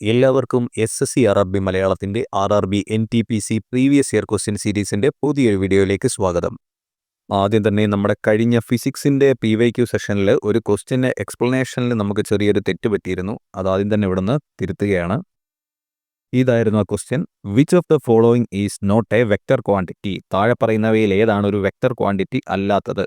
എല്ലാവർക്കും S S C R R B മലയാളത്തിന്റെ R R B N T P C previous year question സീരീസിന്റെ പുതിയൊരു വീഡിയോയിലേക്ക് സ്വാഗതം. ആദ്യം തന്നെ നമ്മുടെ കഴിഞ്ഞ ഫിസിക്സിന്റെ പി വൈ ക്യു സെഷനിൽ ഒരു ക്വസ്റ്റ്യന്റെ എക്സ്പ്ലനേഷനിൽ നമുക്ക് ചെറിയൊരു തെറ്റ് പറ്റിയിരുന്നു. അത് ആദ്യം തന്നെ ഇവിടുന്ന് തിരുത്തുകയാണ്. ഇതായിരുന്നു ആ question which of the following is not a vector quantity താഴെ പറയുന്നവയിൽ ഏതാണ് ഒരു വെക്ടർ ക്വാണ്ടിറ്റി അല്ലാത്തത്?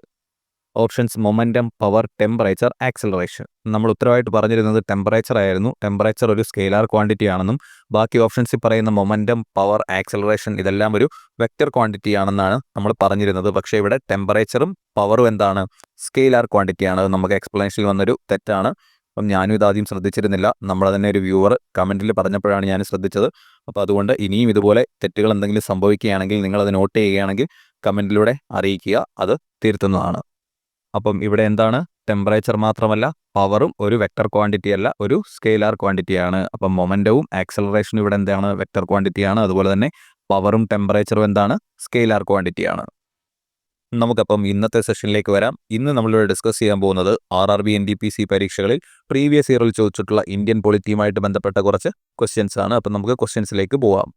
Options momentum power temperature acceleration. നമ്മൾ ഉത്തരവായിട്ട് പറഞ്ഞിരുന്നത് ടെമ്പറേച്ചർ ആയിരുന്നു. ടെമ്പറേച്ചർ ഒരു സ്കെയിലാർ ക്വാണ്ടിറ്റി ആണെന്നും ബാക്കി ഓപ്ഷൻസിൽ പറയുന്ന മൊമെന്റം പവർ ആക്സലറേഷൻ ഇതെല്ലാം ഒരു വെക്റ്റർ ക്വാണ്ടിറ്റി ആണെന്നാണ് നമ്മൾ പറഞ്ഞിരുന്നത്. പക്ഷേ ഇവിടെ ടെമ്പറേച്ചറും പവറും എന്താണ്? സ്കെയിലാർ ക്വാണ്ടിറ്റി ആണ്. നമുക്ക് എക്സ്പ്ലനേഷനിൽ വന്നൊരു തെറ്റാണ്. അപ്പം ഞാനും ഇതാദ്യം ശ്രദ്ധിച്ചിരുന്നില്ല. നമ്മൾ തന്നെ ഒരു വ്യൂവർ കമന്റിൽ പറഞ്ഞപ്പോഴാണ് ഞാൻ ശ്രദ്ധിച്ചത്. അപ്പോൾ അതുകൊണ്ട് ഇനിയും ഇതുപോലെ തെറ്റുകൾ എന്തെങ്കിലും സംഭവിക്കുകയാണെങ്കിൽ നിങ്ങളത് നോട്ട് ചെയ്യുകയാണെങ്കിൽ കമന്റിലൂടെ അറിയിക്കുക. അത് തിരുത്തുന്നതാണ്. അപ്പം ഇവിടെ എന്താണ്? ടെമ്പറേച്ചർ മാത്രമല്ല പവറും ഒരു വെക്ടർ ക്വാണ്ടിറ്റി അല്ല ഒരു സ്കെയിലാർ ക്വാണ്ടിറ്റിയാണ് അപ്പം മൊമെന്റവും ആക്സലറേഷനും ഇവിടെ എന്താണ്? വെക്റ്റർ ക്വാണ്ടിറ്റിയാണ് അതുപോലെ തന്നെ പവറും ടെമ്പറേച്ചറും എന്താണ്? സ്കെയിലാർ ക്വാണ്ടിറ്റിയാണ് നമുക്കപ്പം ഇന്നത്തെ സെഷനിലേക്ക് വരാം. ഇന്ന് നമ്മളിവിടെ ഡിസ്കസ് ചെയ്യാൻ പോകുന്നത് R R B N D P C പരീക്ഷകളിൽ പ്രീവിയസ് ഇയറിൽ ചോദിച്ചിട്ടുള്ള ഇന്ത്യൻ പൊളിറ്റിയുമായിട്ട് ബന്ധപ്പെട്ട കുറച്ച് ക്വസ്റ്റ്യൻസ് ആണ്. അപ്പം നമുക്ക് ക്വസ്റ്റ്യൻസിലേക്ക് പോവാം.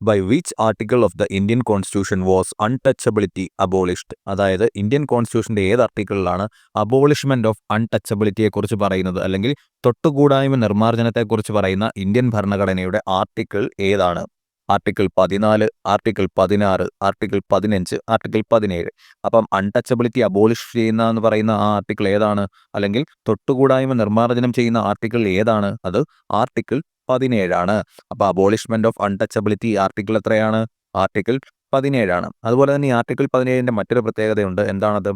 By which article of the Indian constitution was untouchability abolished അതായത് ഇന്ത്യൻ കോൺസ്റ്റിറ്റ്യൂഷന്റെ ഏത് ആർട്ടിക്കിളിലാണ് അബോളിഷ്മെന്റ് ഓഫ് അൺടച്ചബിലിറ്റിയെക്കുറിച്ച് പറയുന്നത്? അല്ലെങ്കിൽ തൊട്ടുകൂടായ്മ നിർമ്മാർജനത്തെക്കുറിച്ച് പറയുന്ന ഇന്ത്യൻ ഭരണഘടനയുടെ ആർട്ടിക്കിൾ ഏതാണ്? ആർട്ടിക്കിൾ പതിനാല് ആർട്ടിക്കിൾ പതിനാറ് ആർട്ടിക്കിൾ പതിനഞ്ച് ആർട്ടിക്കിൾ പതിനേഴ്. അപ്പം അൺടച്ചബിലിറ്റി അബോളിഷ് ചെയ്യുന്ന എന്ന് പറയുന്ന ആ ആർട്ടിക്കിൾ ഏതാണ്? അല്ലെങ്കിൽ തൊട്ടുകൂടായ്മ നിർമ്മാർജനം ചെയ്യുന്ന ആർട്ടിക്കിൾ ഏതാണ്? അത് ആർട്ടിക്കിൾ പതിനേഴാണ്. അപ്പോൾ അബോളിഷ്മെന്റ് ഓഫ് അൺടച്ചബിലിറ്റി ആർട്ടിക്കിൾ എത്രയാണ്? ആർട്ടിക്കിൾ പതിനേഴാണ്. അതുപോലെ തന്നെ ഈ ആർട്ടിക്കിൾ പതിനേഴിന്റെ മറ്റൊരു പ്രത്യേകതയുണ്ട്. എന്താണത്?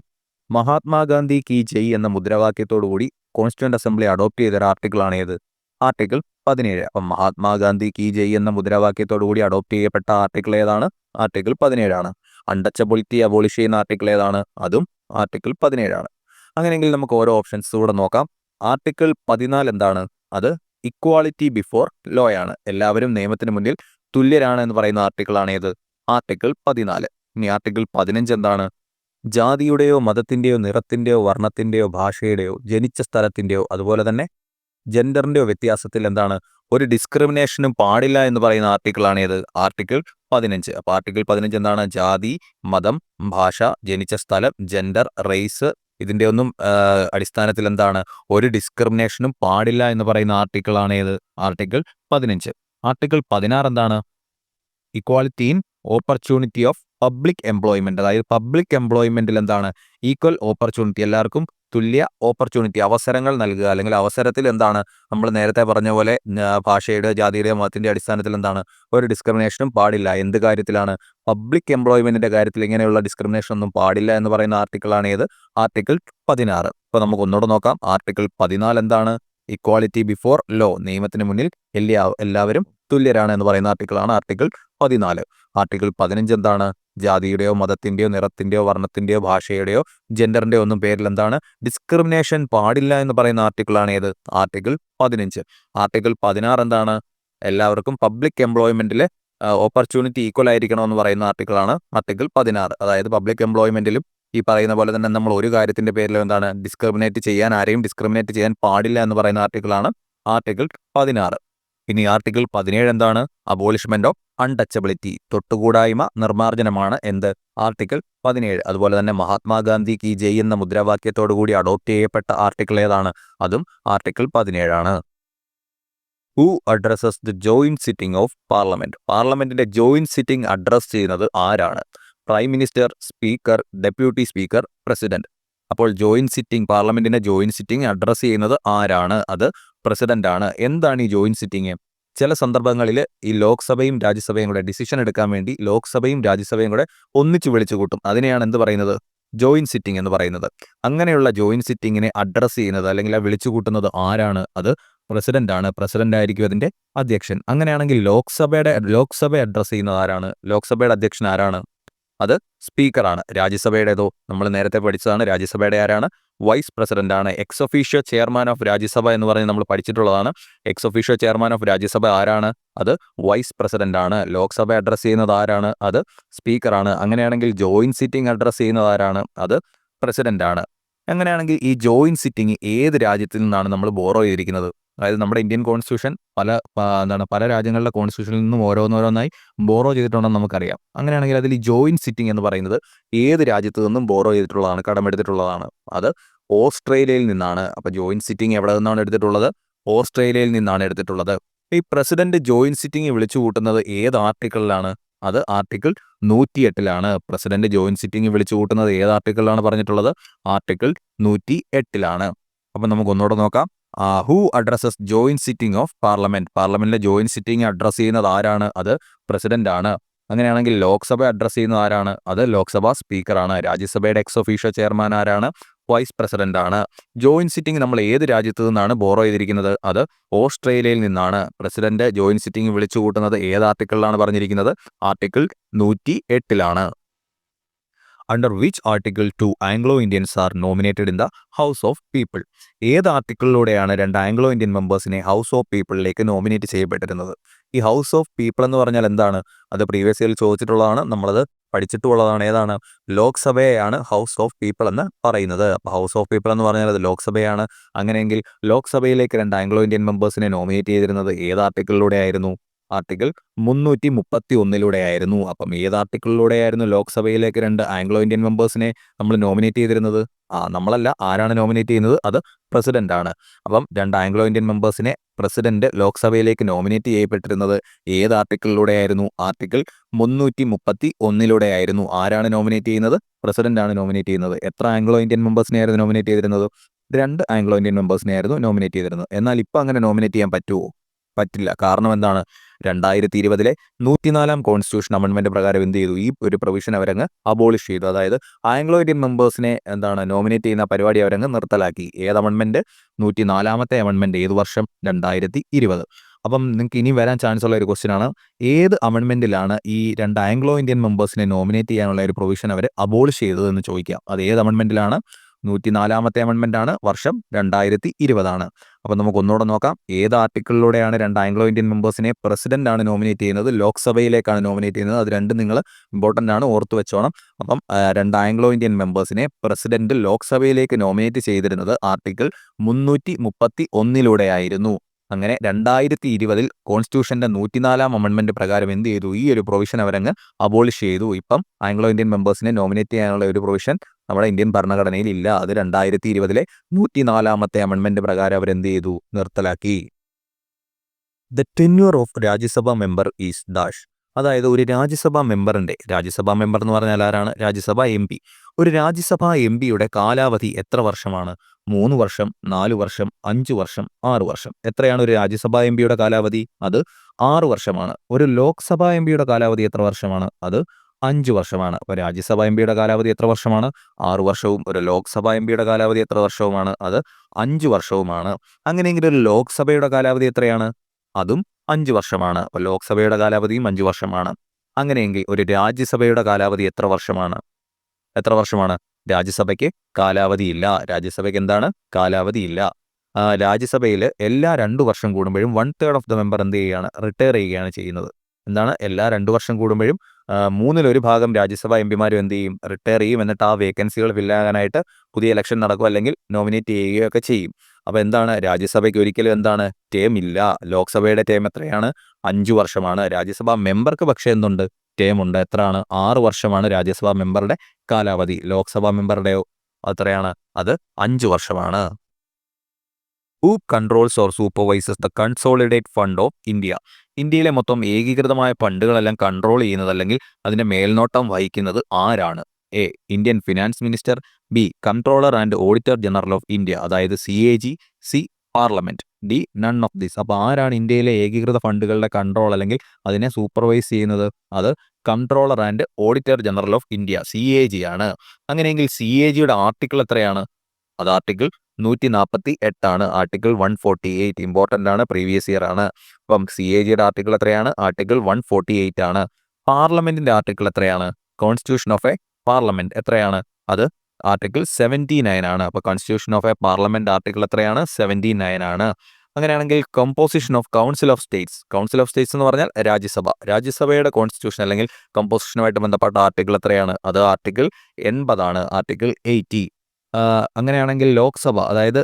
മഹാത്മാഗാന്ധി കി ജയ് എന്ന മുദ്രാവാക്യത്തോടുകൂടി കോൺസ്റ്റിറ്റ്യൂന്റ് അസംബ്ലി അഡോപ്റ്റ് ചെയ്ത ഒരു ആർട്ടിക്കിളാണ് ഏത്? ആർട്ടിക്കിൾ പതിനേഴ്. അപ്പം മഹാത്മാഗാന്ധി കി ജയ് എന്ന മുദ്രാവാക്യത്തോടുകൂടി അഡോപ്റ്റ് ചെയ്യപ്പെട്ട ആർട്ടിക്കിൾ ഏതാണ്? ആർട്ടിക്കിൾ പതിനേഴാണ്. അൺടച്ചബിലിറ്റി അബോളിഷ് ചെയ്യുന്ന ആർട്ടിക്കിൾ ഏതാണ്? അതും ആർട്ടിക്കിൾ പതിനേഴാണ്. അങ്ങനെയെങ്കിൽ നമുക്ക് ഓരോ ഓപ്ഷൻസ് കൂടെ നോക്കാം. ആർട്ടിക്കിൾ പതിനാല് എന്താണ്? അത് ഇക്വാളിറ്റി ബിഫോർ ലോ ആണ്. എല്ലാവരും നിയമത്തിന് മുന്നിൽ തുല്യരാണ് എന്ന് പറയുന്ന ആർട്ടിക്കിളാണ് ഏത്? ആർട്ടിക്കിൾ പതിനാല്. ഇനി ആർട്ടിക്കിൾ പതിനഞ്ച് എന്താണ്? ജാതിയുടെയോ മതത്തിന്റെയോ നിറത്തിന്റെയോ വർണത്തിന്റെയോ ഭാഷയുടെയോ ജനിച്ച സ്ഥലത്തിന്റെയോ അതുപോലെ തന്നെ ജെൻഡറിന്റെയോ വ്യത്യാസത്തിൽ എന്താണ്? ഒരു ഡിസ്ക്രിമിനേഷനും പാടില്ല എന്ന് പറയുന്ന ആർട്ടിക്കിളാണ് ഏത്? ആർട്ടിക്കിൾ പതിനഞ്ച്. അപ്പോൾ ആർട്ടിക്കിൾ പതിനഞ്ച് എന്താണ്? ജാതി മതം ഭാഷ ജനിച്ച സ്ഥലം ജെൻഡർ റേസ് ഇതിന്റെ ഒന്നും അടിസ്ഥാനത്തിൽ എന്താണ്? ഒരു ഡിസ്ക്രിമിനേഷനും പാടില്ല എന്ന് പറയുന്ന ആർട്ടിക്കിൾ ആണ് ഏത്? ആർട്ടിക്കിൾ പതിനഞ്ച്. ആർട്ടിക്കിൾ പതിനാറ് എന്താണ്? Equality in opportunity of public employment അതായത് പബ്ലിക് എംപ്ലോയ്മെന്റിൽ എന്താണ്? ഈക്വൽ ഓപ്പർച്യൂണിറ്റി എല്ലാവർക്കും തുല്യ ഓപ്പർച്യൂണിറ്റി അവസരങ്ങൾ നൽകുക. അല്ലെങ്കിൽ അവസരത്തിൽ എന്താണ്? നമ്മൾ നേരത്തെ പറഞ്ഞ പോലെ ഭാഷയുടെ ജാതിയുടെ മതത്തിന്റെ അടിസ്ഥാനത്തിൽ എന്താണ്? ഒരു ഡിസ്ക്രിമിനേഷനും പാടില്ല. എന്ത് കാര്യത്തിലാണ്? പബ്ലിക് എംപ്ലോയ്മെന്റിന്റെ കാര്യത്തിൽ ഇങ്ങനെയുള്ള ഡിസ്ക്രിമിനേഷൻ ഒന്നും പാടില്ല എന്ന് പറയുന്ന ആർട്ടിക്കിളാണ് ഏത്? ആർട്ടിക്കിൾ പതിനാറ്. ഇപ്പോൾ നമുക്ക് ഒന്നുകൂടെ നോക്കാം. ആർട്ടിക്കിൾ പതിനാല് എന്താണ്? ഇക്വാളിറ്റി ബിഫോർ ലോ നിയമത്തിന് മുന്നിൽ എല്ലാ എല്ലാവരും തുല്യരാണ് എന്ന് പറയുന്ന ആർട്ടിക്കിളാണ് ആർട്ടിക്കിൾ പതിനാല്. ആർട്ടിക്കിൾ പതിനഞ്ച് എന്താണ്? ജാതിയുടെയോ മതത്തിന്റെയോ നിറത്തിന്റെയോ വർണത്തിന്റെയോ ഭാഷയുടെയോ ജെൻഡറിന്റെയോ ഒന്നും പേരിൽ എന്താണ്? ഡിസ്ക്രിമിനേഷൻ പാടില്ല എന്ന് പറയുന്ന ആർട്ടിക്കിളാണ് ഏത്? ആർട്ടിക്കിൾ പതിനഞ്ച്. ആർട്ടിക്കിൾ പതിനാറ് എന്താണ്? എല്ലാവർക്കും പബ്ലിക് എംപ്ലോയ്മെന്റിലെ ഓപ്പർച്യൂണിറ്റി ഈക്വൽ ആയിരിക്കണം എന്ന് പറയുന്ന ആർട്ടിക്കിളാണ് ആർട്ടിക്കിൾ പതിനാറ്. അതായത് പബ്ലിക് എംപ്ലോയ്മെന്റിലും ഈ പറയുന്ന പോലെ തന്നെ നമ്മൾ ഒരു കാര്യത്തിന്റെ പേരിൽ എന്താണ്? ഡിസ്ക്രിമിനേറ്റ് ചെയ്യാൻ ആരെയും ഡിസ്ക്രിമിനേറ്റ് ചെയ്യാൻ പാടില്ല എന്ന് പറയുന്ന ആർട്ടിക്കിളാണ് ആർട്ടിക്കിൾ പതിനാറ്. ഇനി ആർട്ടിക്കിൾ പതിനേഴ് എന്താണ്? അബോളിഷ്മെന്റ് ഓഫ് അൺടച്ചബിലിറ്റി തൊട്ടുകൂടായ്മ നിർമ്മാർജനമാണ് എന്ത്? ആർട്ടിക്കിൾ പതിനേഴ്. അതുപോലെ തന്നെ മഹാത്മാഗാന്ധി കി ജയ് എന്ന മുദ്രാവാക്യത്തോടു കൂടി അഡോപ്റ്റ് ചെയ്യപ്പെട്ട ആർട്ടിക്കിൾ ഏതാണ്? അതും article പതിനേഴാണ് who addresses the joint sitting of parliament പാർലമെന്റിന്റെ ജോയിന്റ് സിറ്റിംഗ് അഡ്രസ് ചെയ്യുന്നത് ആരാണ്? Prime minister speaker deputy speaker president അപ്പോൾ ജോയിന്റ് സിറ്റിംഗ് പാർലമെന്റിന്റെ ജോയിന്റ് സിറ്റിംഗ് അഡ്രസ് ചെയ്യുന്നത് ആരാണ്? അത് പ്രസിഡന്റ് ആണ്. എന്താണ് ഈ ജോയിന്റ് സിറ്റിംഗ് ചില സന്ദർഭങ്ങളിൽ ഈ ലോക്സഭയും രാജ്യസഭയും കൂടെ ഡിസിഷൻ എടുക്കാൻ വേണ്ടി ലോക്സഭയും രാജ്യസഭയും കൂടെ ഒന്നിച്ചു വിളിച്ചു കൂട്ടും. അതിനെയാണ് എന്ത് പറയുന്നത്? ജോയിന്റ് സിറ്റിംഗ് എന്ന് പറയുന്നത്. അങ്ങനെയുള്ള ജോയിന്റ് സിറ്റിംഗിനെ അഡ്രസ്സ് ചെയ്യുന്നത് അല്ലെങ്കിൽ ആ വിളിച്ചു കൂട്ടുന്നത് ആരാണ്? അത് പ്രസിഡന്റ് ആണ്. പ്രസിഡന്റ് ആയിരിക്കും അതിന്റെ അധ്യക്ഷൻ. അങ്ങനെയാണെങ്കിൽ ലോക്സഭയുടെ ലോക്സഭ അഡ്രസ്സ് ചെയ്യുന്നത് ആരാണ്? ലോക്സഭയുടെ അധ്യക്ഷൻ ആരാണ്? അത് സ്പീക്കറാണ്. രാജ്യസഭയുടേതോ നമ്മൾ നേരത്തെ പഠിച്ചതാണ് രാജ്യസഭയുടെ ആരാണ്? വൈസ് പ്രസിഡന്റ് ആണ് ex officio chairman of Rajya Sabha എന്ന് പറഞ്ഞ് നമ്മൾ പഠിച്ചിട്ടുള്ളതാണ്. Ex officio chairman of Rajya Sabha ആരാണ്? അത് വൈസ് പ്രസിഡന്റ് ആണ് ലോക്സഭ അഡ്രസ് ചെയ്യുന്നത് ആരാണ്? അത് സ്പീക്കറാണ്. അങ്ങനെയാണെങ്കിൽ ജോയിന്റ് സിറ്റിംഗ് അഡ്രസ്സ് ചെയ്യുന്നത് ആരാണ്? അത് പ്രസിഡന്റ് ആണ് അങ്ങനെയാണെങ്കിൽ ഈ ജോയിന്റ് സിറ്റിംഗ് ഏത് രാജ്യത്തിൽ നിന്നാണ് നമ്മൾ ബോറോ ചെയ്തിരിക്കുന്നത്? അതായത് നമ്മുടെ ഇന്ത്യൻ കോൺസ്റ്റിറ്റ്യൂഷൻ പല എന്താണ് പല രാജ്യങ്ങളുടെ കോൺസ്റ്റിറ്റ്യൂഷനിൽ നിന്നും ഓരോന്നോരോന്നായി ബോറോ ചെയ്തിട്ടുണ്ടെന്ന് നമുക്കറിയാം. അങ്ങനെയാണെങ്കിൽ അതിൽ ജോയിന്റ് സിറ്റിംഗ് എന്ന് പറയുന്നത് ഏത് രാജ്യത്തു നിന്നും ബോറോ ചെയ്തിട്ടുള്ളതാണ് കടമെടുത്തിട്ടുള്ളതാണ്. അത് ഓസ്ട്രേലിയയിൽ നിന്നാണ്. അപ്പോൾ ജോയിന്റ് സിറ്റിംഗ് എവിടെ നിന്നാണ് എടുത്തിട്ടുള്ളത്? ഓസ്ട്രേലിയയിൽ നിന്നാണ് എടുത്തിട്ടുള്ളത്. ഈ പ്രസിഡന്റ് ജോയിന്റ് സിറ്റിംഗ് വിളിച്ചു കൂട്ടുന്നത് ഏത് ആർട്ടിക്കിളിലാണ് അത് ആർട്ടിക്കിൾ നൂറ്റിയെട്ടിലാണ്. പ്രസിഡന്റ് ജോയിന്റ് സിറ്റിംഗ് വിളിച്ചു കൂട്ടുന്നത് ഏത് ആർട്ടിക്കിളിലാണ് പറഞ്ഞിട്ടുള്ളത്? ആർട്ടിക്കിൾ നൂറ്റി എട്ടിലാണ് അപ്പം നമുക്ക് ഒന്നുകൂടെ നോക്കാം. Who addresses joint sitting of parliament പാർലമെന്റിലെ ജോയിന്റ് സിറ്റിംഗ് അഡ്രസ്സ് ചെയ്യുന്നത് ആരാണ്? അത് പ്രസിഡന്റ് ആണ്. അങ്ങനെയാണെങ്കിൽ ലോക്സഭ അഡ്രസ്സ് ചെയ്യുന്നത് ആരാണ്? അത് ലോക്സഭാ സ്പീക്കറാണ് രാജ്യസഭയുടെ എക്സ് ഒഫീഷ്യോ ചെയർമാൻ ആരാണ്? വൈസ് പ്രസിഡന്റ് ആണ്. ജോയിന്റ് സിറ്റിംഗ് നമ്മൾ ഏത് രാജ്യത്തു നിന്നാണ് ബോറോ ചെയ്തിരിക്കുന്നത്? അത് ഓസ്ട്രേലിയയിൽ നിന്നാണ്. പ്രസിഡന്റ് ജോയിന്റ് സിറ്റിംഗ് വിളിച്ചു കൂട്ടുന്നത് ഏത് ആർട്ടിക്കിളിലാണ് പറഞ്ഞിരിക്കുന്നത്? ആർട്ടിക്കിൾ നൂറ്റി എട്ടിലാണ് under which article two Anglo Indians are nominated in the house of people ഏത് ആർട്ടിക്കിളിലൂടെയാണ് രണ്ട് ആംഗ്ലോ ഇന്ത്യൻ മെമ്പേഴ്സിനെ ഹൗസ് ഓഫ് പീപ്പിളിലേക്ക് നോമിനേറ്റ് ചെയ്യപ്പെട്ടിരുന്നത്? ഈ ഹൗസ് ഓഫ് പീപ്പിൾ എന്ന് പറഞ്ഞാൽ എന്താണ്? അത് പ്രീവിയസ് ഇയറിൽ ചോദിച്ചിട്ടുള്ളതാണ് നമ്മളത് പഠിച്ചിട്ടുള്ളതാണ്. ഏതാണ്? ലോക്സഭയെയാണ് ഹൗസ് ഓഫ് പീപ്പിൾ എന്ന് പറയുന്നത്. അപ്പോൾ ഹൗസ് ഓഫ് പീപ്പിൾ എന്ന് പറഞ്ഞാൽ അത് ലോക്സഭയാണ്. അങ്ങനെയെങ്കിൽ ലോക്സഭയിലേക്ക് രണ്ട് ആംഗ്ലോ ഇന്ത്യൻ മെമ്പേഴ്സിനെ നോമിനേറ്റ് ചെയ്തിരുന്നത് ഏത് ആർട്ടിക്കിളിലൂടെ ആയിരുന്നു ആർട്ടിക്കിൾ മുന്നൂറ്റി മുപ്പത്തി ഒന്നിലൂടെ ആയിരുന്നു അപ്പം ഏത് ആർട്ടിക്കിളിലൂടെയായിരുന്നു ലോക്സഭയിലേക്ക് രണ്ട് ആംഗ്ലോ ഇന്ത്യൻ മെമ്പേഴ്സിനെ നമ്മൾ നോമിനേറ്റ് ചെയ്തിരുന്നത്? ആ നമ്മളല്ല. ആരാണ് നോമിനേറ്റ് ചെയ്യുന്നത്? അത് പ്രസിഡന്റ് ആണ് അപ്പം രണ്ട് ആംഗ്ലോ ഇന്ത്യൻ മെമ്പേഴ്സിനെ പ്രസിഡന്റ് ലോക്സഭയിലേക്ക് നോമിനേറ്റ് ചെയ്യപ്പെട്ടിരുന്നത് ഏത് ആർട്ടിക്കിളിലൂടെ ആയിരുന്നു ആർട്ടിക്കിൾ മുന്നൂറ്റി മുപ്പത്തി ഒന്നിലൂടെ ആയിരുന്നു ആരാണ് നോമിനേറ്റ് ചെയ്യുന്നത്? പ്രസിഡന്റ് ആണ് നോമിനേറ്റ് ചെയ്യുന്നത്. എത്ര ആംഗ്ലോ ഇന്ത്യൻ മെമ്പേഴ്സിനെ ആയിരുന്നു നോമിനേറ്റ് ചെയ്തിരുന്നത്? രണ്ട് ആംഗ്ലോ ഇന്ത്യൻ മെമ്പേഴ്സിനെ ആയിരുന്നു നോമിനേറ്റ് ചെയ്തിരുന്നത്. എന്നാൽ ഇപ്പം അങ്ങനെ നോമിനേറ്റ് ചെയ്യാൻ പറ്റുമോ പറ്റില്ല. കാരണം എന്താണ്? രണ്ടായിരത്തി ഇരുപതിലെ നൂറ്റിനാലാം കോൺസ്റ്റിറ്റ്യൂഷൻ അമെൻമെന്റ് പ്രകാരം എന്ത് ചെയ്തു? ഈ ഒരു പ്രൊവിഷൻ അവരങ്ങ് അബോളിഷ് ചെയ്തു. അതായത് ആംഗ്ലോ ഇന്ത്യൻ മെമ്പേഴ്സിനെ എന്താണ് നോമിനേറ്റ് ചെയ്യുന്ന പരിപാടി അവരങ്ങ് നിർത്തലാക്കി. ഏത് അമെൻമെന്റ് നൂറ്റിനാലാമത്തെ അമെൻമെന്റ് ഏത് വർഷം? രണ്ടായിരത്തി ഇരുപത് അപ്പം നിങ്ങൾക്ക് ഇനി വരാൻ ചാൻസ് ഉള്ള ഒരു ക്വസ്റ്റ്യൻ ആണ്. ഏത് അമെൻമെന്റിലാണ് ഈ രണ്ട് ആംഗ്ലോ ഇന്ത്യൻ മെമ്പേഴ്സിനെ നോമിനേറ്റ് ചെയ്യാനുള്ള ഒരു പ്രൊവിഷൻ അവർ അബോളിഷ് ചെയ്തതെന്ന് ചോദിക്കാം. അത് ഏത് അമെൻമെന്റിലാണ് നൂറ്റിനാലാമത്തെ അമെൻമെന്റ് ആണ്. വർഷം രണ്ടായിരത്തി ഇരുപതാണ് അപ്പം നമുക്ക് ഒന്നുകൂടെ നോക്കാം. ഏത് ആർട്ടിക്കിളിലൂടെയാണ് രണ്ട് ആംഗ്ലോ ഇന്ത്യൻ മെമ്പേഴ്സിനെ പ്രസിഡന്റ് ആണ് നോമിനേറ്റ് ചെയ്യുന്നത്? ലോക്സഭയിലേക്കാണ് നോമിനേറ്റ് ചെയ്യുന്നത്. അത് രണ്ടും നിങ്ങൾ ഇമ്പോർട്ടന്റ് ആണ് ഓർത്തു വെച്ചോണം. അപ്പം രണ്ട് ആംഗ്ലോ ഇന്ത്യൻ മെമ്പേഴ്സിനെ പ്രസിഡന്റ് ലോക്സഭയിലേക്ക് നോമിനേറ്റ് ചെയ്തിരുന്നത് ആർട്ടിക്കിൾ മുന്നൂറ്റി മുപ്പത്തി ഒന്നിലൂടെയായിരുന്നു അങ്ങനെ രണ്ടായിരത്തി ഇരുപതിൽ കോൺസ്റ്റിറ്റ്യൂഷന്റെ നൂറ്റിനാലാം അമെൻമെന്റ് പ്രകാരം എന്ത് ചെയ്തു? ഈ ഒരു പ്രൊവിഷൻ അവരങ്ങ് അബോളിഷ് ചെയ്തു. ഇപ്പം ആംഗ്ലോ ഇന്ത്യൻ മെമ്പേഴ്സിനെ നോമിനേറ്റ് ചെയ്യാനുള്ള ഒരു പ്രൊവിഷൻ നമ്മുടെ ഇന്ത്യൻ ഭരണഘടനയിൽ ഇല്ല അത് രണ്ടായിരത്തി ഇരുപതിലെ നൂറ്റിനാലാമത്തെ അമെൻമെന്റ് പ്രകാരം അവരെന്ത് ചെയ്തു? നിർത്തലാക്കി. The tenure of Rajya Sabha member is dash അതായത് ഒരു രാജ്യസഭാ മെമ്പറിന്റെ രാജ്യസഭാ മെമ്പർ എന്ന് പറഞ്ഞാൽ ആരാണ്? രാജ്യസഭാ എം പി ഒരു രാജ്യസഭാ എം പിയുടെ കാലാവധി എത്ര വർഷമാണ്? മൂന്ന് വർഷം നാല് വർഷം അഞ്ച് വർഷം ആറ് വർഷം. എത്രയാണ് ഒരു രാജ്യസഭാ എം പിയുടെ കാലാവധി? അത് ആറ് വർഷമാണ്. ഒരു ലോക്സഭാ എം പിയുടെ കാലാവധി എത്ര വർഷമാണ്? അത് അഞ്ച് വർഷമാണ്. അപ്പോൾ രാജ്യസഭാ എം പിയുടെ കാലാവധി എത്ര വർഷമാണ്? ആറു വർഷവും ഒരു ലോക്സഭാ എം പിയുടെ കാലാവധി എത്ര വർഷവുമാണ്? അത് അഞ്ച് വർഷവുമാണ്. അങ്ങനെയെങ്കിൽ ഒരു ലോക്സഭയുടെ കാലാവധി എത്രയാണ്? അതും അഞ്ച് വർഷമാണ്. അപ്പോൾ ലോക്സഭയുടെ കാലാവധിയും അഞ്ച് വർഷമാണ്. അങ്ങനെയെങ്കിൽ ഒരു രാജ്യസഭയുടെ കാലാവധി എത്ര വർഷമാണ്? എത്ര വർഷമാണ്? രാജ്യസഭയ്ക്ക് കാലാവധിയില്ല രാജ്യസഭയ്ക്ക് എന്താണ്? കാലാവധിയില്ല രാജ്യസഭയിൽ എല്ലാ രണ്ടു വർഷം കൂടുമ്പോഴും one third of the member എന്ത് ചെയ്യുകയാണ്? റിട്ടയർ ചെയ്യുകയാണ് ചെയ്യുന്നത്. എന്താണ്? എല്ലാ രണ്ടു വർഷം കൂടുമ്പോഴും മൂന്നിലൊരു ഭാഗം രാജ്യസഭാ എം പിമാരും എന്ത് ചെയ്യും? റിട്ടയർ ചെയ്യും. എന്നിട്ട് ആ വേക്കൻസികൾ ഫില്ലാകാനായിട്ട് പുതിയ ഇലക്ഷൻ നടക്കും അല്ലെങ്കിൽ നോമിനേറ്റ് ചെയ്യുകയൊക്കെ ചെയ്യും. അപ്പോൾ എന്താണ്? രാജ്യസഭയ്ക്ക് ഒരിക്കലും എന്താണ്? ടേം ഇല്ല. ലോക്സഭയുടെ ടേം എത്രയാണ്? അഞ്ചു വർഷമാണ്. രാജ്യസഭാ മെമ്പർക്ക് പക്ഷേ എന്തുണ്ട്? ടേം ഉണ്ട് എത്രയാണ്? ആറ് വർഷമാണ് രാജ്യസഭാ മെമ്പറുടെ കാലാവധി. ലോക്സഭാ മെമ്പറുടെയോ എത്രയാണ്? അത് അഞ്ചു വർഷമാണ്. Who controls or supervises the consolidate fund of India. ഇന്ത്യയിലെ മൊത്തം ഏകീകൃതമായ ഫണ്ടുകളെല്ലാം കൺട്രോൾ ചെയ്യുന്നത് അല്ലെങ്കിൽ അതിന്റെ മേൽനോട്ടം വഹിക്കുന്നത് ആരാണ്? A. Indian finance minister B. Controller and auditor general of India അതായത് C A G C parliament D. None of this അപ്പോൾ ആരാണ് ഇന്ത്യയിലെ ഏകീകൃത ഫണ്ടുകളുടെ കൺട്രോൾ അല്ലെങ്കിൽ അതിനെ സൂപ്പർവൈസ് ചെയ്യുന്നത്? അത് controller and auditor general of India C A G ആണ്. അങ്ങനെയെങ്കിൽ സി എ ജിയുടെ ആർട്ടിക്കിൾ എത്രയാണ്? അത് ആർട്ടിക്കിൾ നൂറ്റി നാൽപ്പത്തി എട്ടാണ് article one forty eight important ആണ്. പ്രീവിയസ് ഇയർ ആണ്. അപ്പം സി എ ജിയുടെ ആർട്ടിക്കിൾ എത്രയാണ്? ആർട്ടിക്കിൾ വൺ ഫോർട്ടി എയ്റ്റ് ആണ് പാർലമെന്റിന്റെ ആർട്ടിക്കിൾ എത്രയാണ്? കോൺസ്റ്റിറ്റ്യൂഷൻ ഓഫ് എ പാർലമെന്റ് എത്രയാണ്? അത് ആർട്ടിക്കിൾ സെവന്റി നയൻ ആണ്. അപ്പോൾ constitution of a parliament article എത്രയാണ്? സെവന്റി നയൻ ആണ്. അങ്ങനെയാണെങ്കിൽ composition of council of states council of states എന്ന് പറഞ്ഞാൽ രാജ്യസഭ. രാജ്യസഭയുടെ കോൺസ്റ്റിറ്റ്യൂഷൻ അല്ലെങ്കിൽ കമ്പോസിഷനുമായിട്ട് ബന്ധപ്പെട്ട ആർട്ടിക്കിൾ എത്രയാണ്? അത് ആർട്ടിക്കിൾ എൺപതാണ്. Article eighty. അങ്ങനെയാണെങ്കിൽ ലോക്സഭ അതായത്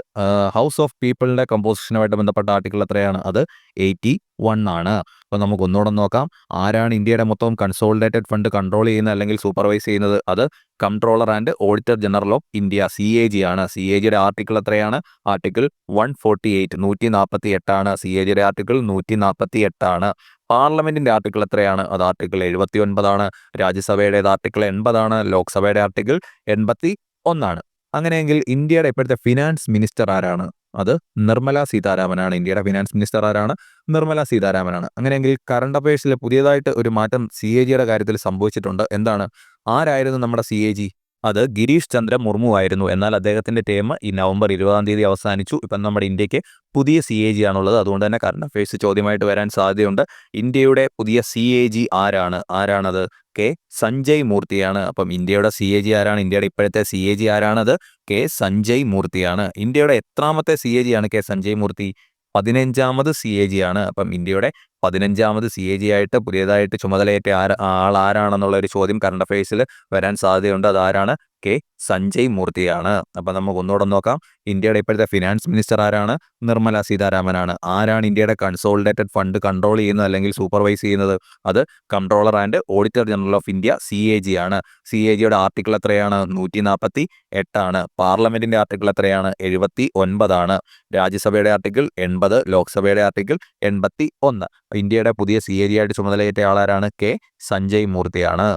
ഹൗസ് ഓഫ് പീപ്പിളിന്റെ കമ്പോസിഷനുമായിട്ട് ബന്ധപ്പെട്ട ആർട്ടിക്കിൾ എത്രയാണ്? അത് എയ്റ്റി വൺ ആണ്. അപ്പോൾ നമുക്ക് ഒന്നുകൂടെ നോക്കാം. ആരാണ് ഇന്ത്യയുടെ മൊത്തം കൺസോളിഡേറ്റഡ് ഫണ്ട് കൺട്രോൾ ചെയ്യുന്നത് അല്ലെങ്കിൽ സൂപ്പർവൈസ് ചെയ്യുന്നത്? അത് controller and auditor general of India C A G ആണ്. സി എ ജിയുടെ ആർട്ടിക്കിൾ എത്രയാണ്? ആർട്ടിക്കിൾ വൺ ഫോർട്ടി എയ്റ്റ് നൂറ്റി നാൽപ്പത്തി എട്ടാണ് സി എ ജിയുടെ ആർട്ടിക്കിൾ നൂറ്റി നാൽപ്പത്തി എട്ടാണ് പാർലമെന്റിന്റെ ആർട്ടിക്കിൾ എത്രയാണ്? അത് ആർട്ടിക്കിൾ എഴുപത്തി ഒൻപതാണ് രാജ്യസഭയുടെ ആർട്ടിക്കിൾ എൺപതാണ്. ലോക്സഭയുടെ ആർട്ടിക്കിൾ എൺപത്തി ഒന്നാണ് അങ്ങനെയെങ്കിൽ ഇന്ത്യയുടെ ഇപ്പോഴത്തെ ഫിനാൻസ് മിനിസ്റ്റർ ആരാണ്? അത് നിർമ്മല സീതാരാമനാണ്. ഇന്ത്യയുടെ ഫിനാൻസ് മിനിസ്റ്റർ ആരാണ്? നിർമ്മല സീതാരാമനാണ്. അങ്ങനെയെങ്കിൽ കറണ്ട് അഫയേഴ്സിൽ പുതിയതായിട്ട് ഒരു മാറ്റം സി എ ജിയുടെ കാര്യത്തിൽ സംഭവിച്ചിട്ടുണ്ട്. എന്താണ്? ആരായിരുന്നു നമ്മുടെ സി എ ജി അത് ഗിരീഷ് ചന്ദ്ര മുർമു ആയിരുന്നു. എന്നാൽ അദ്ദേഹത്തിന്റെ ടേം ഈ നവംബർ ഇരുപതാം തീയതി അവസാനിച്ചു. ഇപ്പം നമ്മുടെ ഇന്ത്യയ്ക്ക് പുതിയ സി എ ജി ആണുള്ളത്. അതുകൊണ്ട് തന്നെ കറണ്ട് അഫയേഴ്സ് ചോദ്യമായിട്ട് വരാൻ സാധ്യതയുണ്ട്. ഇന്ത്യയുടെ പുതിയ സി എ ജി ആരാണ്? ആരാണത്? കെ സഞ്ജയ് മൂർത്തിയാണ്. അപ്പം ഇന്ത്യയുടെ സി എ ജി ആരാണ്? ഇന്ത്യയുടെ ഇപ്പോഴത്തെ സി എ ജി ആരാണത്? കെ സഞ്ജയ് മൂർത്തിയാണ്. ഇന്ത്യയുടെ എത്രാമത്തെ സി എ ജി ആണ് കെ സഞ്ജയ് മൂർത്തി? പതിനഞ്ചാമത് സി എ ജി ആണ്. അപ്പം ഇന്ത്യയുടെ പതിനഞ്ചാമത് സി എ ജി ആയിട്ട് പുതിയതായിട്ട് ചുമതലയേറ്റ ആൾ ആരാണെന്നുള്ള ഒരു ചോദ്യം കറണ്ട് അഫയേഴ്സിൽ വരാൻ സാധ്യതയുണ്ട്. അതാരാണ് കെ സഞ്ജയ് മൂർത്തിയാണ്. അപ്പോൾ നമുക്ക് ഒന്നുകൂടെ നോക്കാം. ഇന്ത്യയുടെ ഇപ്പോഴത്തെ ഫിനാൻസ് മിനിസ്റ്റർ ആരാണ്? നിർമ്മല സീതാരാമനാണ്. ആരാണ് ഇന്ത്യയുടെ കൺസോളിഡേറ്റഡ് ഫണ്ട് കൺട്രോൾ ചെയ്യുന്നത് അല്ലെങ്കിൽ സൂപ്പർവൈസ് ചെയ്യുന്നത്? അത് controller and auditor general of India C A G ആണ്. സി എ ജിയുടെ ആർട്ടിക്കിൾ എത്രയാണ്? നൂറ്റി നാൽപ്പത്തി എട്ടാണ് പാർലമെന്റിന്റെ ആർട്ടിക്കിൾ എത്രയാണ്? എഴുപത്തി ഒൻപതാണ് രാജ്യസഭയുടെ ആർട്ടിക്കിൾ എൺപത് ലോക്സഭയുടെ ആർട്ടിക്കിൾ എൺപത്തി ഒന്ന് ഇന്ത്യയുടെ പുതിയ സി എ ജി ആയിട്ട് ചുമതലയേറ്റ ആളാരാണ് K Sanjay മൂർത്തിയാണ്.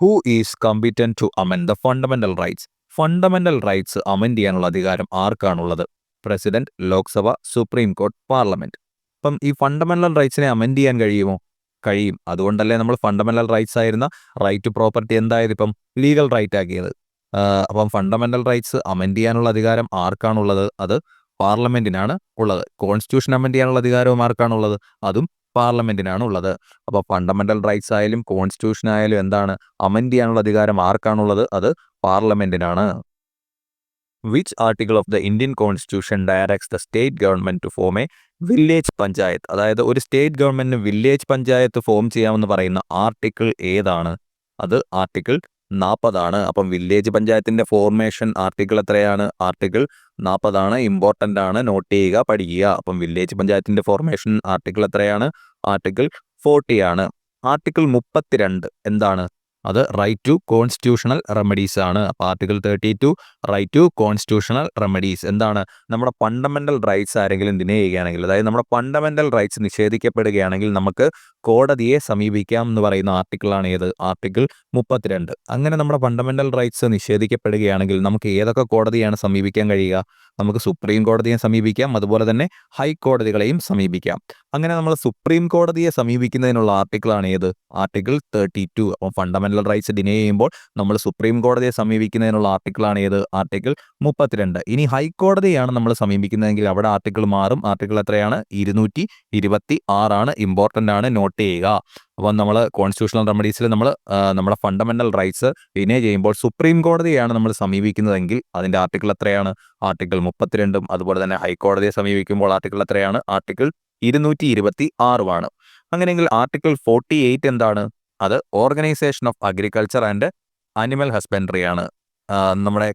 Who is competent to amend the fundamental rights fundamental rights amend ചെയ്യാനുള്ള അധികാരം ആർക്കാണുള്ളത്? President Lok Sabha supreme court parliament അപ്പം ഈ ഫണ്ടമെന്റൽ റൈറ്റ്സിനെ അമെൻഡ് ചെയ്യാൻ കഴിയുമോ? കഴിയും. അതുകൊണ്ടല്ലേ നമ്മൾ ഫണ്ടമെന്റൽ റൈറ്റ്സ് ആയിരുന്ന റൈറ്റ് ടു പ്രോപ്പർട്ടി എന്തായത് ഇപ്പം ലീഗൽ റൈറ്റ് ആക്കിയത്? അപ്പം ഫണ്ടമെന്റൽ റൈറ്റ്സ് അമെൻഡ് ചെയ്യാനുള്ള അധികാരം ആർക്കാണുള്ളത്? അത് പാർലമെന്റിനാണ് ഉള്ളത്. കോൺസ്റ്റിറ്റ്യൂഷൻ അമെൻഡ് ചെയ്യാനുള്ള അധികാരവും ആർക്കാണുള്ളത്? അതും പാർലമെന്റിനാണ് ഉള്ളത് അപ്പോൾ ഫണ്ടമെന്റൽ റൈറ്റ്സ് ആയാലും കോൺസ്റ്റിറ്റ്യൂഷൻ ആയാലും എന്താണ് അമെൻഡ് ചെയ്യാനുള്ള അധികാരം ആർക്കാണുള്ളത്? അത് പാർലമെന്റിനാണ്. Which article of the Indian constitution directs the state government to form a village panchayat. അതായത് ഒരു സ്റ്റേറ്റ് ഗവൺമെന്റിന് വില്ലേജ് പഞ്ചായത്ത് ഫോം ചെയ്യാമെന്ന് പറയുന്ന ആർട്ടിക്കിൾ ഏതാണ്? അത് ആർട്ടിക്കിൾ നാൽപ്പതാണ് അപ്പം വില്ലേജ് പഞ്ചായത്തിന്റെ ഫോർമേഷൻ ആർട്ടിക്കിൾ എത്രയാണ്? ആർട്ടിക്കിൾ നാൽപ്പതാണ് ഇമ്പോർട്ടന്റ് ആണ് നോട്ട് ചെയ്യുക പഠിക്കുക. അപ്പം വില്ലേജ് പഞ്ചായത്തിന്റെ ഫോർമേഷൻ ആർട്ടിക്കിൾ എത്രയാണ്? ആർട്ടിക്കിൾ ഫോർട്ടി ആണ് ആർട്ടിക്കിൾ മുപ്പത്തിരണ്ട് എന്താണ്? അത് റൈറ്റ് ടു കോൺസ്റ്റിറ്റ്യൂഷണൽ റെമഡീസ് ആണ്. അപ്പോൾ article thirty two right to constitutional remedies എന്താണ്? നമ്മുടെ ഫണ്ടമെന്റൽ റൈറ്റ്സ് ആരെങ്കിലും ഡിനേ ചെയ്യുകയാണെങ്കിൽ അതായത് നമ്മുടെ ഫണ്ടമെന്റൽ റൈറ്റ്സ് നിഷേധിക്കപ്പെടുകയാണെങ്കിൽ നമുക്ക് കോടതിയെ സമീപിക്കാം എന്ന് പറയുന്ന ആർട്ടിക്കിളാണ് ഏത്? ആർട്ടിക്കിൾ മുപ്പത്തിരണ്ട്. അങ്ങനെ നമ്മുടെ ഫണ്ടമെന്റൽ റൈറ്റ്സ് നിഷേധിക്കപ്പെടുകയാണെങ്കിൽ നമുക്ക് ഏതൊക്കെ കോടതിയാണ് സമീപിക്കാൻ കഴിയുക? നമുക്ക് സുപ്രീം കോടതിയെ സമീപിക്കാം അതുപോലെ തന്നെ ഹൈക്കോടതികളെയും സമീപിക്കാം. അങ്ങനെ നമ്മൾ സുപ്രീം കോടതിയെ സമീപിക്കുന്നതിനുള്ള ആർട്ടിക്കിളാണ് ഏത്? ആർട്ടിക്കിൾ തേർട്ടി ടു അപ്പം ഫണ്ടമെന്റൽ റൈറ്റ്സ് ഡിനേ ചെയ്യുമ്പോൾ നമ്മൾ സുപ്രീം കോടതിയെ സമീപിക്കുന്നതിനുള്ള ആർട്ടിക്കിളാണ് ഏത്? ആർട്ടിക്കിൾ മുപ്പത്തിരണ്ട്. ഇനി ഹൈക്കോടതിയാണ് നമ്മൾ സമീപിക്കുന്നതെങ്കിൽ അവിടെ ആർട്ടിക്കിൾ മാറും. ആർട്ടിക്കിൾ എത്രയാണ്? ഇരുന്നൂറ്റി ഇരുപത്തി ആറാണ് ഇമ്പോർട്ടന്റ് ആണ്. നോട്ട് ചെയ്യുക. അപ്പം നമ്മൾ കോൺസ്റ്റിറ്റ്യൂഷണൽ റെമഡീസിൽ നമ്മൾ നമ്മുടെ ഫണ്ടമെന്റൽ റൈറ്റ്സ് ഡിനേ ചെയ്യുമ്പോൾ സുപ്രീം കോടതിയാണ് നമ്മൾ സമീപിക്കുന്നതെങ്കിൽ അതിന്റെ ആർട്ടിക്കിൾ എത്രയാണ്? ആർട്ടിക്കിൾ മുപ്പത്തിരണ്ടും. അതുപോലെ തന്നെ ഹൈക്കോടതിയെ സമീപിക്കുമ്പോൾ ആർട്ടിക്കിൾ എത്രയാണ്? ആർട്ടിക്കിൾ ഇരുന്നൂറ്റി ഇരുപത്തി ആറുമാണ് അങ്ങനെയെങ്കിൽ ആർട്ടിക്കിൾ ഫോർട്ടി എയ്റ്റ് എന്താണ്? അത് organisation of agriculture and animal husbandry ആണ്. നമ്മുടെ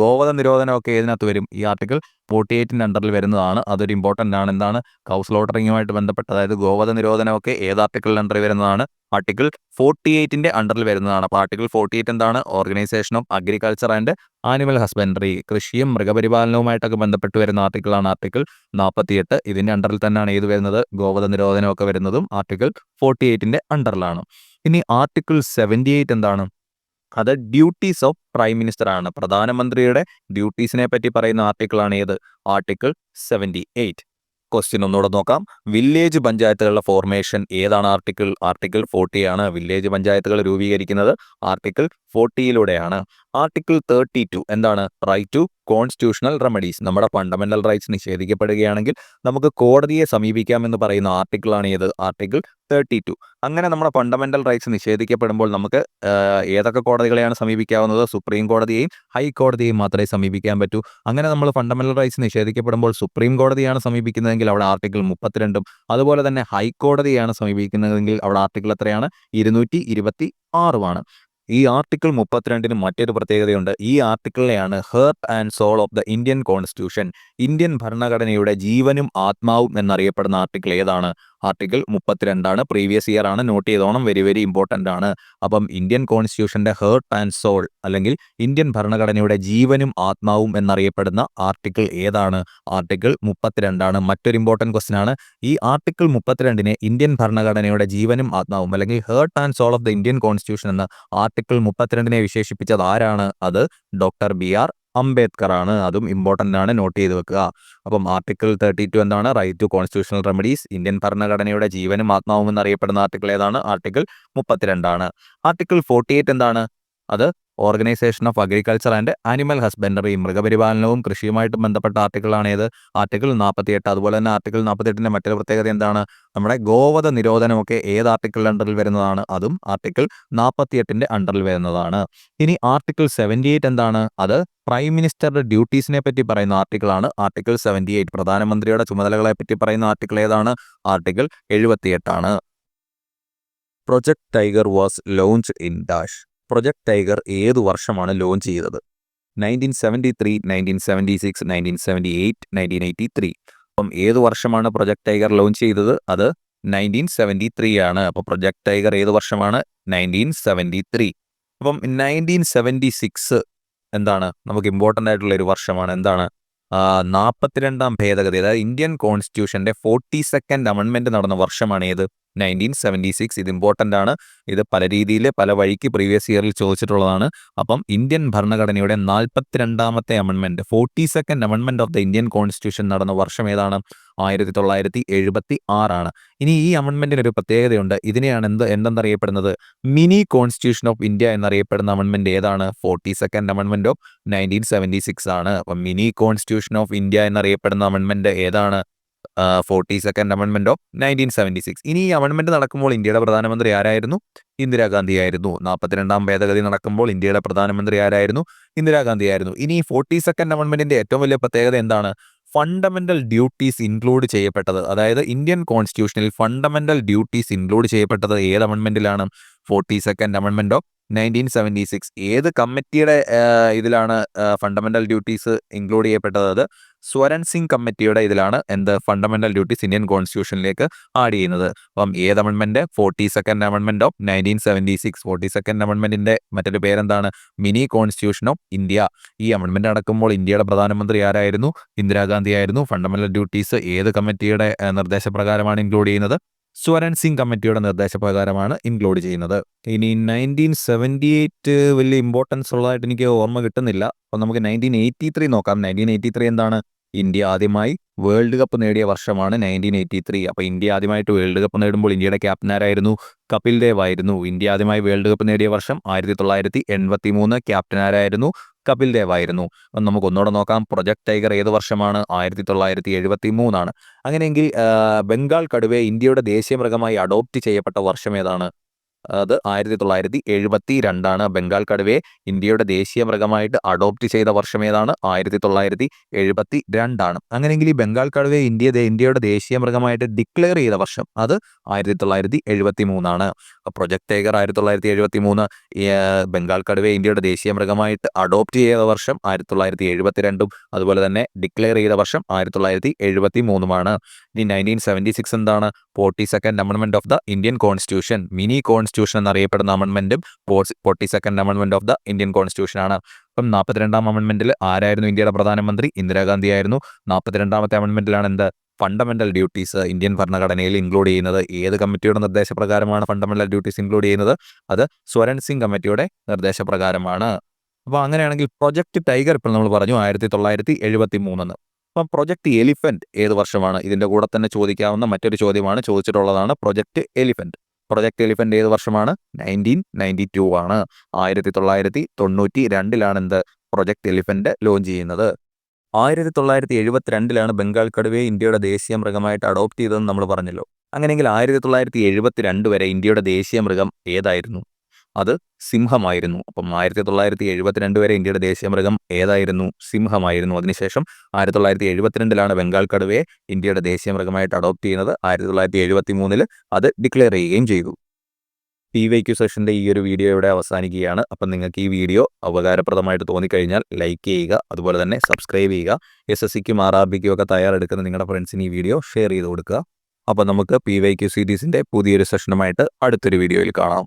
ഗോവത നിരോധനമൊക്കെ ഇതിനകത്ത് വരും? ഈ ആർട്ടിക്കിൾ ഫോർട്ടി എയ്റ്റിന്റെ അണ്ടറിൽ വരുന്നതാണ്. അതൊരു ഇമ്പോർട്ടന്റ് ആണ്. എന്താണ്? കൗസ് ലോട്ടറിങ്ങുമായിട്ട് ബന്ധപ്പെട്ട അതായത് ഗോവധ നിരോധനമൊക്കെ ഏത് ആർട്ടിക്കിളിന്റെ അണ്ടറിൽ വരുന്നതാണ്? ആർട്ടിക്കിൾ ഫോർട്ടി എയ്റ്റിന്റെ അണ്ടറിൽ വരുന്നതാണ്. അപ്പോൾ ആർട്ടിക്കിൾ ഫോർട്ടി എയ്റ്റ് എന്താണ്? Organisation of agriculture and animal husbandry. കൃഷിയും മൃഗപരിപാലനവുമായിട്ടൊക്കെ ബന്ധപ്പെട്ട് വരുന്ന ആർട്ടിക്കിളാണ് ആർട്ടിക്കിൾ നാൽപ്പത്തിയെട്ട് ഇതിന്റെ അണ്ടറിൽ തന്നെയാണ് ഏത് വരുന്നത്? ഗോവധ നിരോധനമൊക്കെ വരുന്നതും ആർട്ടിക്കിൾ ഫോർട്ടി എയ്റ്റിന്റെ അണ്ടറിലാണ് ഇനി ആർട്ടിക്കിൾ സെവന്റി എയ്റ്റ് എന്താണ്? അത് ഡ്യൂട്ടീസ് ഓഫ് പ്രൈം മിനിസ്റ്റർ ആണ്. പ്രധാനമന്ത്രിയുടെ ഡ്യൂട്ടീസിനെ പറ്റി പറയുന്ന ആർട്ടിക്കിളാണ് ഏത്? ആർട്ടിക്കിൾ സെവന്റി എയ്റ്റ് ക്വസ്റ്റ്യൻ ഒന്നുകൂടെ നോക്കാം. വില്ലേജ് പഞ്ചായത്തുകളുടെ ഫോർമേഷൻ ഏതാണ് ആർട്ടിക്കിൾ ആർട്ടിക്കിൾ ഫോർട്ടി ആണ്. വില്ലേജ് പഞ്ചായത്തുകൾ രൂപീകരിക്കുന്നത് ആർട്ടിക്കിൾ ഫോർട്ടിയിലൂടെയാണ്. ആർട്ടിക്കിൾ തേർട്ടി ടു എന്താണ്? റൈറ്റ് ടു കോൺസ്റ്റിറ്റ്യൂഷണൽ റെമഡീസ് നമ്മുടെ ഫണ്ടമെന്റൽ റൈറ്റ്സ് നിഷേധിക്കപ്പെടുകയാണെങ്കിൽ നമുക്ക് കോടതിയെ സമീപിക്കാം എന്ന് പറയുന്ന ആർട്ടിക്കിളാണ് ഏത്? ആർട്ടിക്കിൾ തേർട്ടി ടു അങ്ങനെ നമ്മുടെ ഫണ്ടമെന്റൽ റൈറ്റ്സ് നിഷേധിക്കപ്പെടുമ്പോൾ നമുക്ക് ഏതൊക്കെ കോടതികളെയാണ് സമീപിക്കാവുന്നത്? സുപ്രീം കോടതിയെയും ഹൈക്കോടതിയെയും മാത്രമേ സമീപിക്കാൻ പറ്റൂ. അങ്ങനെ നമ്മൾ ഫണ്ടമെന്റൽ റൈറ്റ്സ് നിഷേധിക്കപ്പെടുമ്പോൾ സുപ്രീം കോടതിയാണ് സമീപിക്കുന്നതെങ്കിൽ അവിടെ ആർട്ടിക്കിൾ മുപ്പത്തിരണ്ടും അതുപോലെ തന്നെ ഹൈക്കോടതിയാണ് സമീപിക്കുന്നതെങ്കിൽ അവിടെ ആർട്ടിക്കിൾ എത്രയാണ്? ഇരുന്നൂറ്റി ഇരുപത്തി ആറുമാണ് ഈ ആർട്ടിക്കിൾ മുപ്പത്തിരണ്ടിന് മറ്റൊരു പ്രത്യേകതയുണ്ട്. ഈ ആർട്ടിക്കിളിനെയാണ് heart and soul of the Indian constitution Indian ഭരണഘടനയുടെ ജീവനും ആത്മാവും എന്നറിയപ്പെടുന്ന ആർട്ടിക്കിൾ ഏതാണ്? ആർട്ടിക്കിൾ മുപ്പത്തിരണ്ടാണ്. പ്രീവിയസ് ഇയർ ആണ്. നോട്ട് ചെയ്തോണം. വെരി വെരി ഇമ്പോർട്ടന്റ് ആണ്. അപ്പം ഇന്ത്യൻ കോൺസ്റ്റിറ്റ്യൂഷന്റെ ഹേർട്ട് ആൻഡ് സോൾ അല്ലെങ്കിൽ ഇന്ത്യൻ ഭരണഘടനയുടെ ജീവനും ആത്മാവും എന്നറിയപ്പെടുന്ന ആർട്ടിക്കിൾ ഏതാണ്? ആർട്ടിക്കിൾ മുപ്പത്തിരണ്ടാണ്. മറ്റൊരു ഇമ്പോർട്ടന്റ് ക്വസ്റ്റൻ ആണ്. ഈ ആർട്ടിക്കിൾ മുപ്പത്തിരണ്ടിനെ ഇന്ത്യൻ ഭരണഘടനയുടെ ജീവനും ആത്മാവും അല്ലെങ്കിൽ heart and soul of the Indian constitution എന്ന ആർട്ടിക്കിൾ മുപ്പത്തിരണ്ടിനെ വിശേഷിപ്പിച്ചത് ആരാണ്? അത് ഡോക്ടർ ബി ആർ അംബേദ്കർ ആണ് അതും ഇമ്പോർട്ടന്റ് ആണ് നോട്ട് ചെയ്ത് വെക്കുക. അപ്പം ആർട്ടിക്കിൾ തേർട്ടി ടു എന്താണ്? Right to constitutional remedies. Indian ഭരണഘടനയുടെ ജീവനും ആത്മാവും എന്നറിയപ്പെടുന്ന ആർട്ടിക്കിൾ ഏതാണ്? ആർട്ടിക്കിൾ മുപ്പത്തിരണ്ടാണ്. ആർട്ടിക്കിൾ ഫോർട്ടി എയ്റ്റ് എന്താണ്? അത് organisation of agriculture and animal husbandry മൃഗപരിപാലനവും കൃഷിയുമായിട്ട് ബന്ധപ്പെട്ട ആർട്ടിക്കിളാണ് ഏത് ആർട്ടിക്കിൾ നാൽപ്പത്തിയെട്ട് അതുപോലെ തന്നെ ആർട്ടിക്കിൾ നാൽപ്പത്തിയെട്ടിന്റെ മറ്റൊരു പ്രത്യേകത എന്താണ്? നമ്മുടെ ഗോവധ നിരോധനമൊക്കെ ഏത് ആർട്ടിക്കിൾ അണ്ടറിൽ വരുന്നതാണ്? അതും ആർട്ടിക്കിൾ നാൽപ്പത്തിയെട്ടിന്റെ അണ്ടറിൽ വരുന്നതാണ്. ഇനി ആർട്ടിക്കിൾ സെവന്റി എയ്റ്റ് എന്താണ്? അത് പ്രൈം മിനിസ്റ്ററുടെ ഡ്യൂട്ടീസിനെ പറ്റി പറയുന്ന ആർട്ടിക്കിളാണ്. ആർട്ടിക്കിൾ സെവന്റി എയ്റ്റ് പ്രധാനമന്ത്രിയുടെ ചുമതലകളെ പറ്റി പറയുന്ന ആർട്ടിക്കിൾ ഏതാണ്? Article എഴുപത്തിയെട്ടാണ്. Project tiger was launch in dash. Project tiger ഏതു വർഷമാണ് ലോഞ്ച് ചെയ്തത്? Nineteen seventy three nineteen seventy six nineteen seventy eight nineteen eighty three അപ്പം ഏത് വർഷമാണ് പ്രൊജക്ട് ടൈഗർ ലോഞ്ച് ചെയ്തത്? അത് നയന്റീൻ സെവന്റി ത്രീ ആണ്. അപ്പോൾ പ്രൊജക്ട് ടൈഗർ ഏത് വർഷമാണ്? നയന്റീൻ സെവന്റി ത്രീ അപ്പം നയന്റീൻ സെവന്റി സിക്സ് എന്താണ്? നമുക്ക് ഇമ്പോർട്ടന്റ് ആയിട്ടുള്ള ഒരു വർഷമാണ്. എന്താണ്? നാൽപ്പത്തിരണ്ടാം ഭേദഗതി അതായത് ഇന്ത്യൻ കോൺസ്റ്റിറ്റ്യൂഷന്റെ ഫോർട്ടി സെക്കൻഡ് അമെൻമെന്റ് നടന്ന വർഷമാണ് ഏത്? നയന്റീൻ സെവന്റി സിക്സ് ഇത് ഇമ്പോർട്ടന്റ് ആണ്. ഇത് പല രീതിയിൽ പല വഴിക്ക് പ്രീവിയസ് ഇയറിൽ ചോദിച്ചിട്ടുള്ളതാണ്. അപ്പം ഇന്ത്യൻ ഭരണഘടനയുടെ നാൽപ്പത്തിരണ്ടാമത്തെ അമൻമെന്റ് ഫോർട്ടി സെക്കൻഡ് അമൻമെന്റ് ഓഫ് ദ ഇന്ത്യൻ കോൺസ്റ്റിറ്റ്യൂഷൻ നടന്ന വർഷം ഏതാണ്? ആയിരത്തി തൊള്ളായിരത്തി എഴുപത്തി ആറാണ് ഇനി ഈ അമൻമെന്റിന് ഒരു പ്രത്യേകതയുണ്ട്. ഇതിനെയാണ് എന്ത് എന്തെന്നറിയപ്പെടുന്നത്? മിനി കോൺസ്റ്റിറ്റ്യൂഷൻ ഓഫ് ഇന്ത്യ എന്നറിയപ്പെടുന്ന അമൻമെന്റ് ഏതാണ്? ഫോർട്ടി സെക്കൻഡ് അമൻമെന്റ് ഓഫ് നയന്റീൻ സെവന്റി സിക്സ് ആണ്. അപ്പം മിനി കോൺസ്റ്റിറ്റ്യൂഷൻ ഓഫ് ഇന്ത്യ എന്നറിയപ്പെടുന്ന അമൻമെന്റ് ഏതാണ്? ഫോർട്ടി സെക്കൻഡ് അമെൻമെന്റ് ഓഫ് നയന്റീൻ സെവന്റി സിക്സ് ഇനി ഈ അമെൻമെന്റ് നടക്കുമ്പോൾ ഇന്ത്യയുടെ പ്രധാനമന്ത്രി ആരായിരുന്നു? ഇന്ദിരാഗാന്ധി ആയിരുന്നു. നാൽപ്പത്തിരണ്ടാം ഭേദഗതി നടക്കുമ്പോൾ ഇന്ത്യയുടെ പ്രധാനമന്ത്രി ആരായിരുന്നു? ഇന്ദിരാഗാന്ധി ആയിരുന്നു. ഇനി ഫോർട്ടി സെക്കൻഡ് അമെൻമെന്റിന്റെ ഏറ്റവും വലിയ പ്രത്യേകത എന്താണ്? ഫണ്ടമെന്റൽ ഡ്യൂട്ടീസ് ഇൻക്ലൂഡ് ചെയ്യപ്പെട്ടത്. അതായത് ഇന്ത്യൻ കോൺസ്റ്റിറ്റ്യൂഷനിൽ ഫണ്ടമെന്റൽ ഡ്യൂട്ടീസ് ഇൻക്ലൂഡ് ചെയ്യപ്പെട്ടത് ഏത് അമെൻമെന്റിലാണ് ഫോർട്ടി സെക്കൻഡ് അമെൻമെന്റ് ഓഫ് നയന്റീൻ സെവന്റി സിക്സ് ഏത് കമ്മിറ്റിയുടെ ഇതിലാണ് ഫണ്ടമെന്റൽ ഡ്യൂട്ടീസ് ഇൻക്ലൂഡ് ചെയ്യപ്പെട്ടത്? അത് സ്വരൻ സിംഗ് കമ്മിറ്റിയുടെ ഇതിലാണ് എന്ത് ഫണ്ടമെന്റൽ ഡ്യൂട്ടീസ് ഇന്ത്യൻ കോൺസ്റ്റിറ്റ്യൂഷനിലേക്ക് ആഡ് ചെയ്യുന്നത്. അപ്പം ഏത് അമെൻമെന്റ് ഫോർട്ടി സെക്കൻഡ് അമെൻമെന്റ് of nineteen seventy six forty second അമെൻമെന്റിന്റെ മറ്റൊരു പേരെന്താണ്? മിനി കോൺസ്റ്റിറ്റ്യൂഷൻ ഓഫ് ഇന്ത്യ ഈ അമെൻമെന്റ് നടക്കുമ്പോൾ ഇന്ത്യയുടെ പ്രധാനമന്ത്രി ആരായിരുന്നു? ഇന്ദിരാഗാന്ധി ആയിരുന്നു. ഫണ്ടമെന്റൽ ഡ്യൂട്ടീസ് ഏത് കമ്മിറ്റിയുടെ നിർദ്ദേശപ്രകാരമാണ് ഇൻക്ലൂഡ് ചെയ്യുന്നത്? സ്വരൻ സിംഗ് കമ്മിറ്റിയുടെ നിർദ്ദേശപ്രകാരമാണ് ഇൻക്ലൂഡ് ചെയ്യുന്നത്. ഇനി നയന്റീൻ സെവന്റി എയ്റ്റ് വലിയ ഇമ്പോർട്ടൻസ് ഉള്ളതായിട്ട് എനിക്ക് ഓർമ്മ കിട്ടുന്നില്ല. അപ്പോൾ നമുക്ക് നയന്റീൻ എയ്റ്റി ത്രീ നോക്കാം. നയന്റീൻ എയ്റ്റി ത്രീ എന്താണ്? ഇന്ത്യ ആദ്യമായി വേൾഡ് കപ്പ് നേടിയ വർഷമാണ് നയന്റീൻ എയ്റ്റി ത്രീ അപ്പോൾ ഇന്ത്യ ആദ്യമായിട്ട് വേൾഡ് കപ്പ് നേടുമ്പോൾ ഇന്ത്യയുടെ ക്യാപ്റ്റൻ ആരായിരുന്നു? കപിൽ ദേവ് ആയിരുന്നു. ഇന്ത്യ ആദ്യമായി വേൾഡ് കപ്പ് നേടിയ വർഷം ആയിരത്തി തൊള്ളായിരത്തി എൺപത്തി മൂന്ന് ക്യാപ്റ്റൻ ആരായിരുന്നു? കപിൽ ദേവ് ആയിരുന്നു. നമുക്ക് ഒന്നുകൂടെ നോക്കാം. പ്രൊജക്ട് ടൈഗർ ഏത് വർഷമാണ്? ആയിരത്തി തൊള്ളായിരത്തി എഴുപത്തി മൂന്നാണ് അങ്ങനെയെങ്കിൽ ബംഗാൾ കടുവയെ ഇന്ത്യയുടെ ദേശീയ മൃഗമായി അഡോപ്റ്റ് ചെയ്യപ്പെട്ട വർഷം ഏതാണ്? അത് ആയിരത്തി തൊള്ളായിരത്തി എഴുപത്തി രണ്ടാണ് ബംഗാൾ കടുവയെ ഇന്ത്യയുടെ ദേശീയ മൃഗമായിട്ട് അഡോപ്റ്റ് ചെയ്ത വർഷം ഏതാണ്? ആയിരത്തി തൊള്ളായിരത്തി എഴുപത്തി രണ്ടാണ് അങ്ങനെയെങ്കിൽ ഈ ബംഗാൾ കടുവയെ ഇന്ത്യ ഇന്ത്യയുടെ ദേശീയ മൃഗമായിട്ട് ഡിക്ലെയർ ചെയ്ത വർഷം അത് ആയിരത്തി തൊള്ളായിരത്തി എഴുപത്തി മൂന്നാണ് പ്രൊജക്ട് ടൈഗർ ആയിരത്തി തൊള്ളായിരത്തി എഴുപത്തി മൂന്ന് ബംഗാൾ കടുവയെ ഇന്ത്യയുടെ ദേശീയ മൃഗമായിട്ട് അഡോപ്റ്റ് ചെയ്ത വർഷം ആയിരത്തി തൊള്ളായിരത്തി എഴുപത്തി രണ്ടും അതുപോലെ തന്നെ ഡിക്ലെയർ ചെയ്ത വർഷം ആയിരത്തി തൊള്ളായിരത്തി എഴുപത്തി മൂന്നുമാണ് ഇനി നയന്റീൻ സെവന്റി സിക്സ് എന്താണ്? Forty second അമെൻമെന്റ് of the Indian constitution mini constitution എന്നറിയപ്പെടുന്ന അമൻമെന്റും ഫോർട്ടി സെക്കൻഡ് അമൻമെന്റ് ഓഫ് ദ ഇന്ത്യൻ കോൺസ്റ്റിറ്റ്യൂഷൻ ആണ്. അപ്പം നാൽപ്പത്തിരണ്ടാം അമൻമെന്റിൽ ആരായിരുന്നു ഇന്ത്യയുടെ പ്രധാനമന്ത്രി? ഇന്ദിരാഗാന്ധി ആയിരുന്നു. നാൽപ്പത്തിരണ്ടാമത്തെ അമൻമെന്റിലാണ് എന്ത്? ഫണ്ടമെന്റൽ ഡ്യൂട്ടീസ് ഇന്ത്യൻ ഭരണഘടനയിൽ ഇൻക്ലൂഡ് ചെയ്യുന്നത്. ഏത് കമ്മിറ്റിയുടെ നിർദ്ദേശപ്രകാരമാണ് ഫണ്ടമെന്റൽ ഡ്യൂട്ടീസ് ഇൻക്ലൂഡ് ചെയ്യുന്നത്? അത് സ്വരൺ സിംഗ് കമ്മിറ്റിയുടെ നിർദ്ദേശപ്രകാരമാണ്. അപ്പോൾ അങ്ങനെയാണെങ്കിൽ പ്രൊജക്ട് ടൈഗർ ഇപ്പോൾ നമ്മൾ പറഞ്ഞു ആയിരത്തി തൊള്ളായിരത്തി എഴുപത്തി മൂന്നെന്ന് അപ്പം പ്രൊജക്ട് എലിഫന്റ് ഏത് വർഷമാണ്? ഇതിന്റെ കൂടെ തന്നെ ചോദിക്കാവുന്ന മറ്റൊരു ചോദ്യമാണ്. ചോദിച്ചിട്ടുള്ളതാണ് പ്രൊജക്ട് എലിഫന്റ് പ്രൊജക്ട് എലിഫന്റ് ഏത് വർഷമാണ്? നയന്റീൻ നയന്റി ടു ആണ്. ആയിരത്തി തൊള്ളായിരത്തി തൊണ്ണൂറ്റി രണ്ടിലാണ് എന്ത് പ്രൊജക്ട് എലിഫന്റ് ലോഞ്ച് ചെയ്യുന്നത്. ആയിരത്തി തൊള്ളായിരത്തി എഴുപത്തിരണ്ടിലാണ് ബംഗാൾ കടുവയെ ഇന്ത്യയുടെ ദേശീയ മൃഗമായിട്ട് അഡോപ്റ്റ് ചെയ്തതെന്ന് നമ്മൾ പറഞ്ഞല്ലോ. അങ്ങനെയെങ്കിൽ ആയിരത്തി തൊള്ളായിരത്തി എഴുപത്തിരണ്ട് വരെ ഇന്ത്യയുടെ ദേശീയ മൃഗം ഏതായിരുന്നു? അത് സിംഹമായിരുന്നു. അപ്പം ആയിരത്തി തൊള്ളായിരത്തി എഴുപത്തിരണ്ട് വരെ ഇന്ത്യയുടെ ദേശീയ മൃഗം ഏതായിരുന്നു? സിംഹമായിരുന്നു. അതിനുശേഷം ആയിരത്തി തൊള്ളായിരത്തി എഴുപത്തിരണ്ടിലാണ് ബംഗാൾ കടുവയെ ഇന്ത്യയുടെ ദേശീയ മൃഗമായിട്ട് അഡോപ്റ്റ് ചെയ്യുന്നത്. ആയിരത്തി തൊള്ളായിരത്തി എഴുപത്തി മൂന്നിൽ അത് ഡിക്ലെയർ ചെയ്യുകയും ചെയ്തു. പി വൈ ക്യു സെഷന്റെ ഈ ഒരു വീഡിയോ ഇവിടെ അവസാനിക്കുകയാണ്. അപ്പം നിങ്ങൾക്ക് ഈ വീഡിയോ ഉപകാരപ്രദമായിട്ട് തോന്നിക്കഴിഞ്ഞാൽ ലൈക്ക് ചെയ്യുക അതുപോലെ തന്നെ സബ്സ്ക്രൈബ് ചെയ്യുക. എസ് എസ് സിക്കും ആർ ആർ ബിക്കും ഒക്കെ തയ്യാറെടുക്കുന്ന നിങ്ങളുടെ ഫ്രണ്ട്സിന് ഈ വീഡിയോ ഷെയർ ചെയ്ത് കൊടുക്കുക. അപ്പോൾ നമുക്ക് പി വൈ ക്യു സീരീസിന്റെ പുതിയൊരു സെഷനുമായിട്ട് അടുത്തൊരു വീഡിയോയിൽ കാണാം.